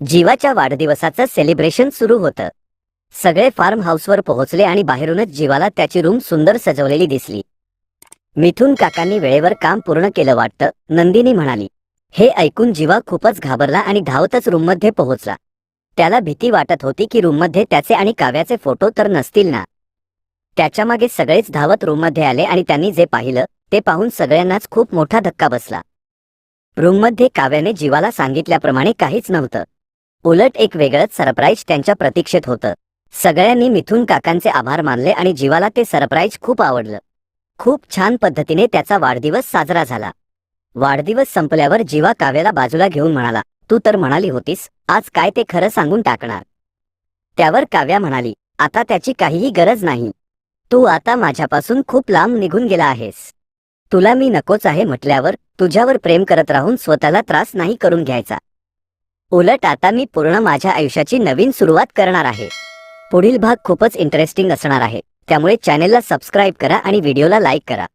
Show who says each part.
Speaker 1: जीवाच्या वाढदिवसाचं celebration सुरू होतं. सगळे फार्म हाऊसवर पोहोचले आणि बाहेरूनच जीवाला त्याची रूम सुंदर सजवलेली दिसली. मिथून काकांनी वेळेवर काम पूर्ण केलं वाटतं नंदिनी म्हणाली हे ऐकून जीवा खूपच घाबरला आणि धावतच रूममध्ये पोहोचला. त्याला भीती वाटत होती की रूममध्ये त्याचे आणि काव्याचे फोटो तर नसतील ना. त्याच्यामागे सगळेच धावत रूममध्ये आले आणि त्यांनी जे पाहिलं ते पाहून सगळ्यांनाच खूप मोठा धक्का बसला. रूममध्ये काव्याने जीवाला सांगितल्याप्रमाणे काहीच नव्हतं. उलट एक वेगळंच सरप्राईज त्यांच्या प्रतीक्षेत होतं. सगळ्यांनी मिथून काकांचे आभार मानले आणि जीवाला ते सरप्राईज खूप आवडलं. खूप छान पद्धतीने त्याचा वाढदिवस साजरा झाला. वाढदिवस संपल्यावर जीवा काव्याला बाजूला घेऊन म्हणाला तू तर म्हणाली होतीस आज काय ते खरं सांगून टाकणार? त्यावर काव्या म्हणाली आता त्याची काहीही गरज नाही. तू आता माझ्यापासून खूप लांब निघून गेला आहेस. तुला मी नकोच आहे म्हटल्यावर तुझ्यावर प्रेम करत राहून स्वतःला त्रास नाही करून घ्यायचा. उलट आता मी पूर्ण माझ्या आयुष्याची नवीन सुरुवात करणार आहे. पुढील भाग खूपच इंटरेस्टिंग असणार आहे. त्यामुळे चॅनेलला सबस्क्राईब करा आणि व्हिडिओला लाईक करा.